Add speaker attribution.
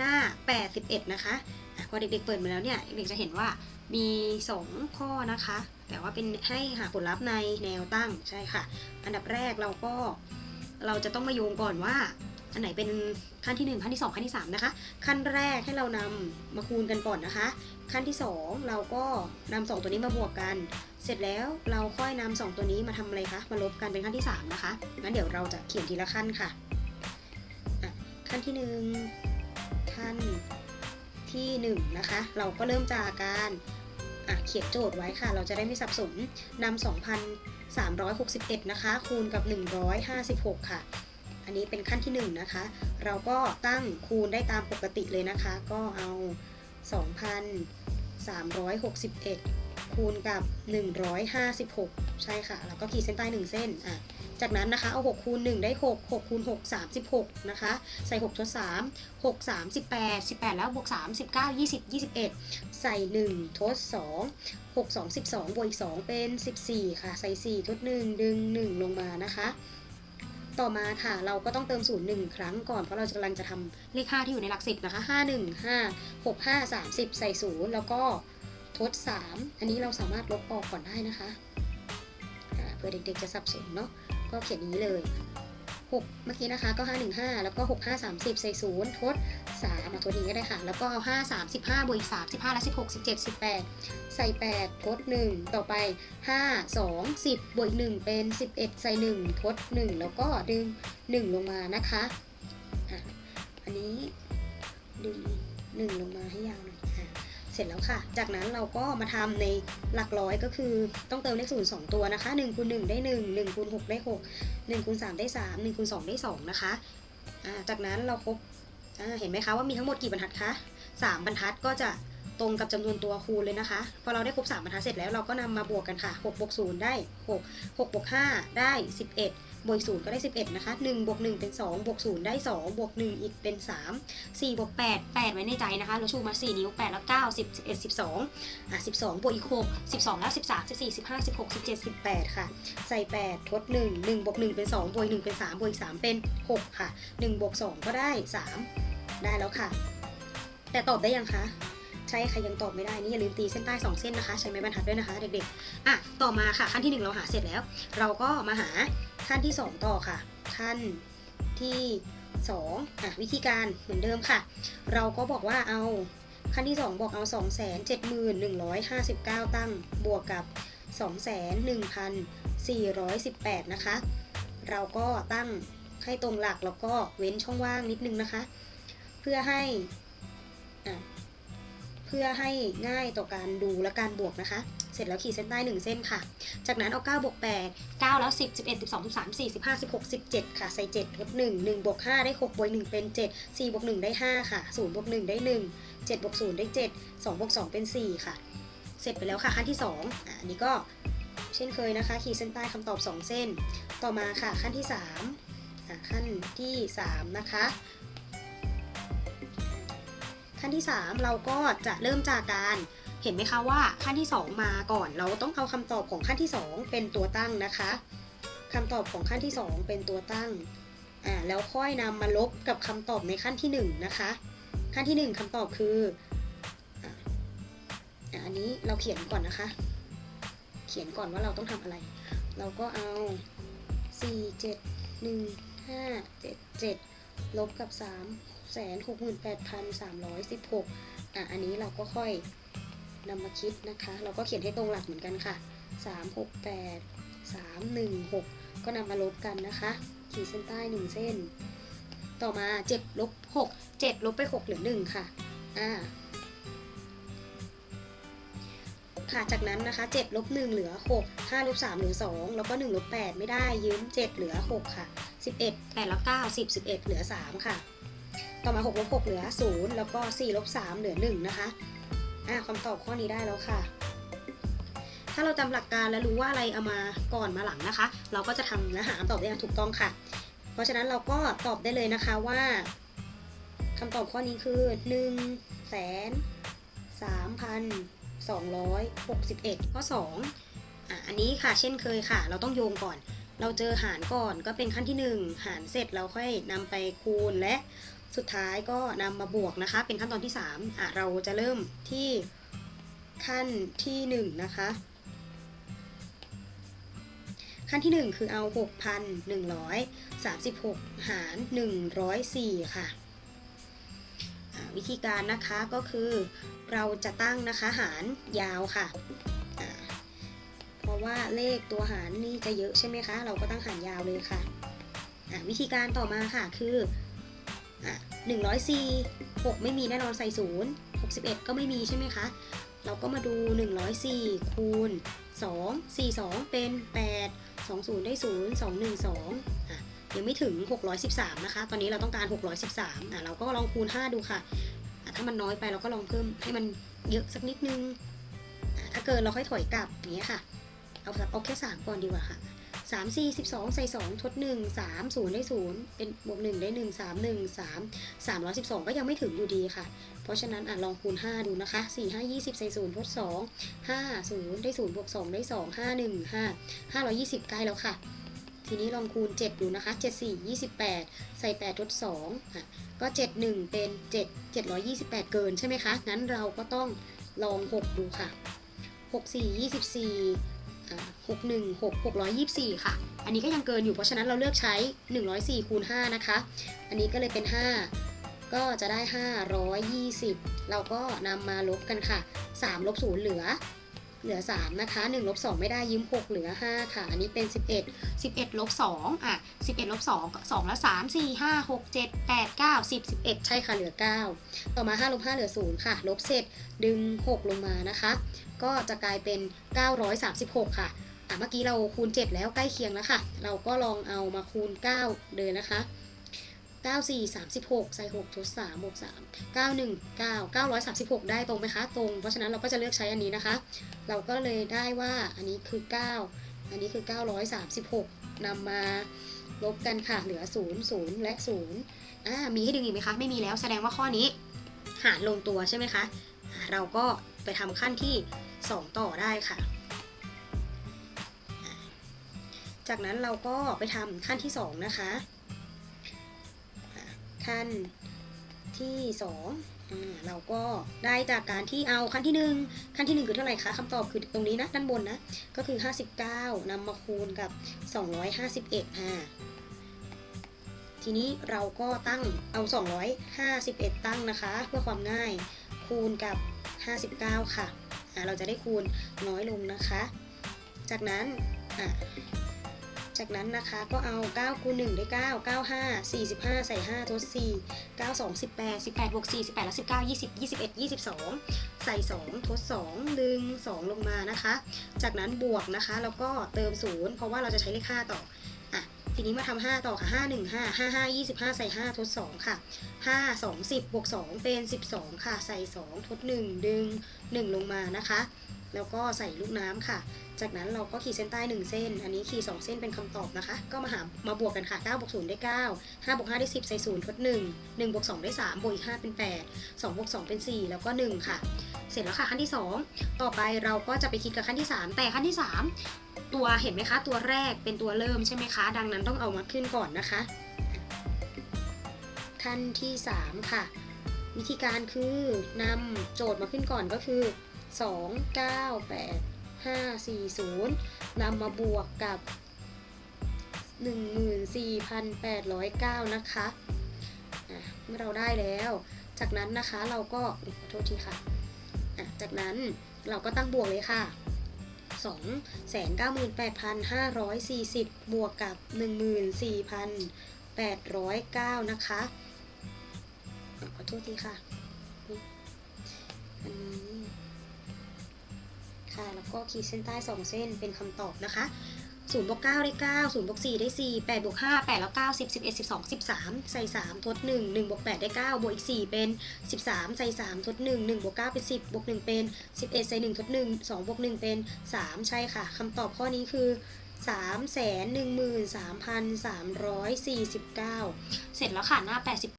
Speaker 1: หน้า 81 นะคะพอเด็กๆเปิดมาแล้วเนี่ยเด็กจะเห็นว่ามี 2 ข้อนะคะ แต่ว่าเป็นให้หาผลลัพธ์ในแนวตั้งใช่ค่ะ อันดับแรกเราก็เราจะต้องมาโยงก่อนว่า อันไหนเป็นขั้นที่ 1 ขั้นที่ 2 ขั้นที่ 3 นะคะ ขั้นแรกให้เรานำมาคูณกันก่อนนะคะ ขั้นที่ 2 เราก็นำสองตัวนี้มาบวกกัน เสร็จแล้วเราค่อยนำสองตัวนี้มาทำอะไรคะมาลบกันเป็นขั้นที่ 3 นะคะงั้นเดี๋ยวเราจะเขียนทีละขั้นค่ะอะขั้นที่ 1 ขั้นที่1นะคะ เราก็เริ่มจากการเขียนโจทย์ไว้ค่ะ เราจะได้ไม่สับสนนำ2,361 นะคะ คูณกับ 156 ค่ะ อันนี้เป็นขั้นที่ 1 นะคะ เราก็ตั้งคูณได้ตามปกติเลยนะคะ ก็เอา 2,361 คูณกับ 156 ใช่ค่ะ แล้วก็ขีดเส้นใต้ 1 เส้นอะ จากนั้นนะคะเอา6คูณ1ได้ 6 6คูณ6 36นะคะใส่ 6ทด3 6 3 18 18 แล้วบวก3 19 20 21 ใส่ 1 ทด 2 6 2 12 บวกอีก 2 เป็น 14 ค่ะ ใส่ 4 ทด 1 ดึง 1 ลงมานะคะ ต่อมาค่ะเราก็ต้องเติมศูนย์หนึ่งครั้งก่อนเพราะเรากำลังจะทำเลข 5 ที่อยู่ในหลักสิบนะคะ5 1 5 6 5 30 ใส่ศูนย์แล้วก็ทด 3 อันนี้เราสามารถลบออกก่อนได้นะคะเพื่อเด็กๆจะสับสนเนาะ ก็เขียนอย่างนี้เลย 6 เมื่อกี้นะคะ ก็ 5 1 5 แล้วก็ 6 5 30ใส่ศูนย์ทด3มาทดนี้ก็ได้ค่ะ แล้วก็เอา 5 35บวกอีก3 15แล้ว16 17 18 ใส่ 8 ทด 1 ต่อไป 5 2 10บวกอีก1เป็น 11 ใส่ 1 ทด 1 แล้วก็ดึง 1 ลงมานะคะ อันนี้ดึง 1 ลงมาให้ยาวหน่อย เสร็จแล้วค่ะ จากนั้นเราก็มาทำในหลักร้อยก็คือต้องเติมเลขศูนย์สองตัวนะคะ1คูณหได้ 1 1คูณ6ได้ 6 1คูณ3ได้ 3 1คูณ2ได้ 2 นะคะจากนั้นเราครบเห็นไหมคะว่ามีทั้งหมดกี่บรรทัดคะ3บรรทัดก็จะ ตรงกับจำนวนตัวคูณเลยนะคะ พอเราได้ครบ3บรรทัดเสร็จแล้วเราก็นำมาบวกกันค่ะ6บวก0ได้ 6 6บวก5ได้ 11 บวก0ก็ได้ 11 นะคะ1บวก1เป็น 2 บวก0ได้ 2 บวก 1 อีกเป็น 3 4บวก8 8 ไว้ในใจนะคะ เราชูมา 4 นิ้ว 8 แล้ว 9 10 11 12 อะ 12 บวกอีก 6 12 แล้ว 13 14 15 16 17 18 ค่ะ ใส่ 8 ทด 1 1บวก1เป็น 2 บวก1เป็น 3 บวกอีก 3 เป็น 6 ค่ะ 1บวก2ก็ได้ 3 ได้แล้วค่ะ แต่ตอบได้ยังคะ ใช่ค่ะยังตอบไม่ได้นี่อย่าลืมตีเส้นใต้2เส้นนะคะ ใช้ไม้บรรทัดด้วยนะคะเด็กๆอะต่อมาค่ะขั้นที่ 1 เราหาเสร็จแล้ว เราก็มาหาขั้นที่ 2 ต่อค่ะ ขั้นที่2อะวิธีการเหมือนเดิมค่ะ เราก็บอกว่าเอาขั้นที่ 2 บอกเอา 2 7 1 1 5 9 ตั้งบวกกับ 2 1 418 นะคะ เราก็ตั้งให้ตรงหลักแล้วก็เว้นช่องว่างนิดนึงนะคะ เพื่อให้อะ เพื่อให้ง่ายต่อการดูและการบวกนะคะ เสร็จแล้วขีดเส้นใต้ 1 เส้นค่ะ จากนั้นเอา9บวก8 9 แล้ว 10 11 12 13 4 15 16 17 ค่ะ ใส่7ทด1 1บวก5ได้6บวก1เป็น 7 4บวก1ได้ 5 ค่ะ0บวก1ได้ 1 7บวก0ได้ 7 2บวก2เป็น 4 ค่ะ เสร็จไปแล้วค่ะขั้นที่ 2อะอันนี้ก็เช่นเคยนะคะ ขีดเส้นใต้คำตอบ 2 เส้น ต่อมาค่ะขั้นที่3ขั้นที่ 3 นะคะ ขั้นที่ 3 เราก็จะเริ่มจากการเห็นไหมคะว่าขั้นที่ 2 มาก่อน เราต้องเอาคำตอบของขั้นที่ 2 เป็นตัวตั้งนะคะคำตอบของขั้นที่ 2 เป็นตัวตั้งอ่าแล้วค่อยนำมาลบกับคำตอบในขั้นที่ 1 นะคะ ขั้นที่ 1คำตอบคืออ่าอันนี้เราเขียนก่อนนะคะ เขียนก่อนว่าเราต้องทำอะไร เราก็เอา 4 7 1 5 7 7 ลบกับ3แสนหกหมื่นแปดพันสามร้อยสิบหกอะ อันนี้เราก็ค่อยนำมาคิดนะคะ เราก็เขียนให้ตรงหลักเหมือนกันค่ะสามหกแปดสามหนึ่งหกก็นำมาลบกันนะคะ ขีดเส้นใต้หนึ่งเส้น ต่อมาเจ็ดลบหกเจ็ดลบไปหกเหลือหนึ่งค่ะ อ่าค่ะจากนั้นนะคะ7ลบ1เหลือ 6 5ลบ3เหลือ 2 แล้วก็1ลบ8ไม่ได้ยืม 7 เหลือ 6 ค่ะ 11 8แล้ว9 10 11 เหลือ 3 ค่ะ ต่อมา6ลบ6เหลือ 0 แล้วก็4ลบ3เหลือ 1 นะคะ อ่าคำตอบข้อนี้ได้แล้วค่ะ ถ้าเราจำหลักการและรู้ว่าอะไรเอามาก่อนมาหลังนะคะ เราก็จะทำและหาคำตอบได้อย่างถูกต้องค่ะ เพราะฉะนั้นเราก็ตอบได้เลยนะคะว่าคำตอบข้อนี้คือ1แสน3พัน261 ข้อ2อะอันนี้ค่ะ เช่นเคยค่ะ เราต้องโยงก่อน เราเจอหารก่อนก็เป็นขั้นที่ 1 หารเสร็จเราค่อยนำไปคูณและสุดท้ายก็นำมาบวกนะคะ เป็นขั้นตอนที่3อะเราจะเริ่มที่ขั้นที่ 1 นะคะ ขั้นที่ 1 คือเอา 6,136 หาร 104 ค่ะอ่าวิธีการนะคะก็คือเราจะตั้งนะคะหารยาวค่ะ ว่าเลขตัวหารนี่จะเยอะใช่ไหมคะ เราก็ตั้งหารยาวเลยค่ะอ่าวิธีการต่อมาค่ะคืออะ104 6ไม่มีแน่นอนใส่0 61ก็ไม่มีใช่ไหมคะ เราก็มาดู104คูณ2 4 2เป็น8 20ได้0 212อะยังไม่ถึง 613 นะคะ ตอนนี้เราต้องการ 613อะเราก็ลองคูณ 5 ดูค่ะอะ ถ้ามันน้อยไปเราก็ลองเพิ่มให้มันเยอะสักนิดนึงอะถ้าเกินเราค่อยถอยกลับอย่างเงี้ยค่ะ เอาเอาแค่3ก่อนดีกว่าค่ะ3 4 12ใส่2ทด1 3 0ได้0เป็นบวก1ได้1 3 1 3 312ก็ยังไม่ถึงอยู่ดีค่ะ เพราะฉะนั้นอะลองคูณ5ดูนะคะ4 5 20ใส่0ทด2 5 0ได้0บวก2ได้2 5 1 5 520ใกล้แล้วค่ะ ทีนี้ลองคูณ7ดูนะคะ7 4 28ใส่8ทด2อะก็7 1เป็น7 728เกินใช่ไหมคะงั้นเราก็ต้องลอง6ดูค่ะ6 4 24อ่า6 1 6 624 ค่ะ อันนี้ก็ยังเกินอยู่เพราะฉะนั้นเราเลือกใช้ 104คูณ5นะคะ อันนี้ก็เลยเป็น 5 ก็จะได้ 520 เราก็นำมาลบกันค่ะ 3 ลบ 0 เหลือ เหลือ 3 นะคะ 1 ลบ 2 ไม่ได้ยืม 6 เหลือ 5 ค่ะ อันนี้เป็น 11 11 ลบ 2 อะ 11 ลบ 2 2 แล้ว 3 4 5 6 7 8 9 10 11 ใช่ค่ะ เหลือ 9 ต่อมา 5 ลบ 5 เหลือ 0 ค่ะ ลบเสร็จดึง 6 ลงมานะคะก็จะกลายเป็น 936 ค่ะ อะเมื่อกี้เราคูณ 7 แล้วใกล้เคียงแล้วค่ะ เราก็ลองเอามาคูณ 9 เลยนะคะ 9 4 36 ใส่6ทด3บวก3 9 1 9 936 ได้ตรงไหมคะ ตรง เพราะฉะนั้นเราก็จะเลือกใช้อันนี้นะคะ เราก็เลยได้ว่าอันนี้คือ 9 อันนี้คือ 936นำมาลบกันค่ะ เหลือ 0 0 และ 0 อ่า มีให้ดึงอีกไหมคะ ไม่มีแล้ว แสดงว่าข้อนี้หารลงตัวใช่ไหมคะ เราก็ไปทำขั้นที่ 2 ต่อได้ค่ะ จากนั้นเราก็ไปทำขั้นที่2นะคะขั้นที่2อ่าเราก็ได้จากการที่เอาขั้นที่ 1 ขั้นที่ 1 คือเท่าไหร่คะคำตอบคือตรงนี้นะด้านบนนะ ก็คือ 59นำมาคูณกับ 251อ่าทีนี้เราก็ตั้งเอา 251 ตั้งนะคะ เพื่อความง่ายคูณกับ 59 ค่ะอ่าเราจะได้คูณน้อยลงนะคะ จากนั้นอ่า จากนั้นนะคะก็เอา9คูณ1ได้9 9 5 45 ใส่ 5 ทด 4 9 2 18 18บวก4 18แล้ว19 20 21 22 ใส่ 2 ทด2ดึง2ลงมานะคะ จากนั้นบวกนะคะแล้วก็เติม 0 เพราะว่าเราจะใช้เลข5ต่ออะทีนี้มาทำ5ต่อค่ะ5 1 5 5 5 25ใส่5ทด2ค่ะ5 2 10บวก2เป็น12ค่ะ ใส่2ทด1ดึง1ลงมานะคะ แล้วก็ใส่ลูกน้ำค่ะ จากนั้นเราก็ขีดเส้นใต้1เส้น อันนี้ขีด2เส้นเป็นคำตอบนะคะ ก็มาหามาบวกกันค่ะ9บวก0ได้ 9 5บวก5ได้ 10 ใส่0ทด 1 1บวก2ได้ 3บวกอีก5เป็น 8 2บวก2เป็น 4 แล้วก็ 1 ค่ะ เสร็จแล้วค่ะขั้นที่ 2 ต่อไปเราก็จะไปคิดกับขั้นที่ 3 แต่ขั้นที่ 3 ตัวเห็นไหมคะ ตัวแรกเป็นตัวเริ่มใช่ไหมคะ ดังนั้นต้องเอามาขึ้นก่อนนะคะ ขั้นที่ 3 ค่ะ วิธีการคือนำโจทย์มาขึ้นก่อนก็คือ 2 9 8 5 4 0นำมาบวกกับ 14,809 นะคะเมื่อเราได้แล้ว จากนั้นนะคะเราก็ขอโทษทีค่ะ จากนั้นเราก็ตั้งบวกเลยค่ะ298,540 บวกกับ 14,809 นะคะ ขอโทษทีค่ะ ค่แล้วก็ขีดเส้นใต้ 2 เส้นเป็นคำตอบนะคะ0บวก9ได้9 0บวก4ได้4 8บวก5 8 แล้ว 9 10 11 12 13 ใส่ 3 ทด 1 1บวก8ได้ 9 บวกอีก 4 เป็น 13 ใส่ 3 ทด 1 1บวก9เป็น 10 บวก 1 เป็น 11 ใส่ 1 ทด 1 2บวก1 เป็น 3 ใช่ค่ะคำตอบข้อนี้คือ 3 1 3 3 4 9 เสร็จแล้วค่ะ หน้า 80